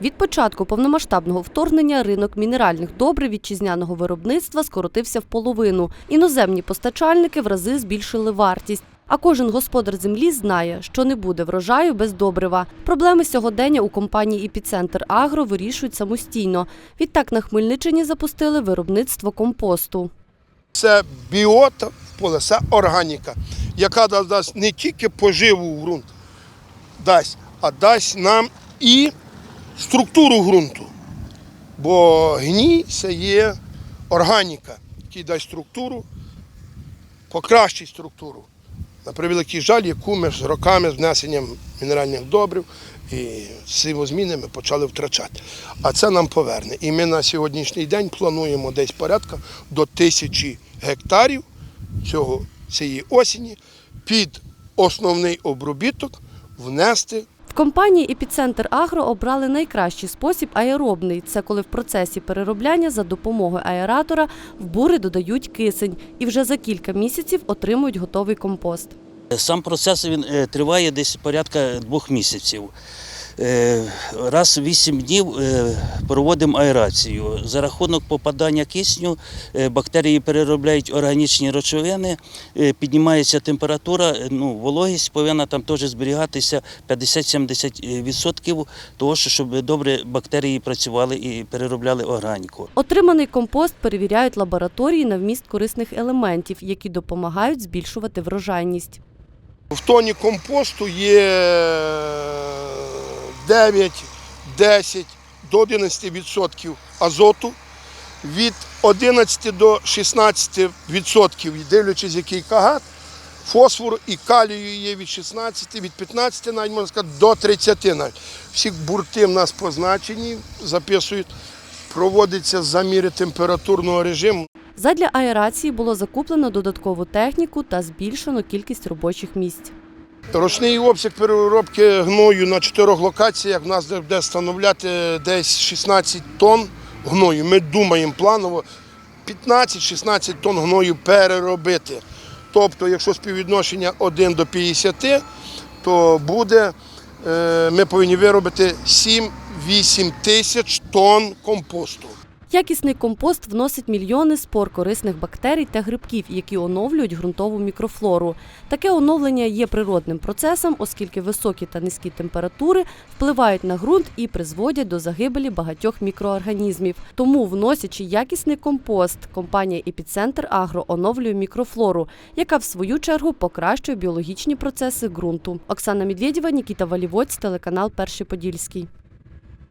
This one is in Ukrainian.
Від початку повномасштабного вторгнення ринок мінеральних добрив вітчизняного виробництва скоротився в половину. Іноземні постачальники в рази збільшили вартість. А кожен господар землі знає, що не буде врожаю без добрива. Проблеми сьогодення у компанії «Епіцентр Агро» вирішують самостійно. Відтак на Хмельниччині запустили виробництво компосту. Це біота поле, це органіка, яка да- дасть не тільки поживу в ґрунт, дасть, а дасть нам і структуру ґрунту. Бо гній це є органіка, який дасть структуру, покращить структуру. На превеликий жаль, яку ми з роками з внесенням мінеральних добрив і сивозміни ми почали втрачати. А це нам поверне. І ми на сьогоднішній день плануємо десь порядка до тисячі гектарів цього, цієї осені під основний обробіток внести В компанії «Епіцентр Агро» обрали найкращий спосіб аеробний. Це коли в процесі переробляння за допомогою аератора в бури додають кисень і вже за кілька місяців отримують готовий компост. Сам процес він е, триває десь порядка двох місяців. Е, Раз в вісім днів е, проводимо аерацію. За рахунок попадання кисню е, бактерії переробляють органічні речовини, піднімається температура, ну, вологість повинна там теж зберігатися 50-70% того, щоб добре бактерії працювали і переробляли органіку. Отриманий компост перевіряють лабораторії на вміст корисних елементів, які допомагають збільшувати врожайність. В тоні компосту є 9, 10 до 11% азоту, від 11 до 16 відсотків, дивлячись який кагат, фосфору і калію є від 16, від 15 навіть можна сказати до 30 навіть. Всі бурти в нас позначені, записують, проводиться заміри температурного режиму. Задля аерації було закуплено додаткову техніку та збільшено кількість робочих місць. Ручний обсяг переробки гною на чотирьох локаціях в нас буде встановляти десь 16 тонн гною. Ми думаємо планово 15-16 тонн гною переробити. Тобто, якщо співвідношення 1 до 50, то буде, е, ми повинні виробити 7-8 тисяч тонн компосту. Якісний компост вносить мільйони спор корисних бактерій та грибків, які оновлюють ґрунтову мікрофлору. Таке оновлення є природним процесом, оскільки високі та низькі температури впливають на ґрунт і призводять до загибелі багатьох мікроорганізмів. Тому, вносячи якісний компост, компанія «Епіцентр Агро» оновлює мікрофлору, яка в свою чергу покращує біологічні процеси ґрунту. Оксана Медведєва, Нікіта Валівоць, телеканал Перший Подільський.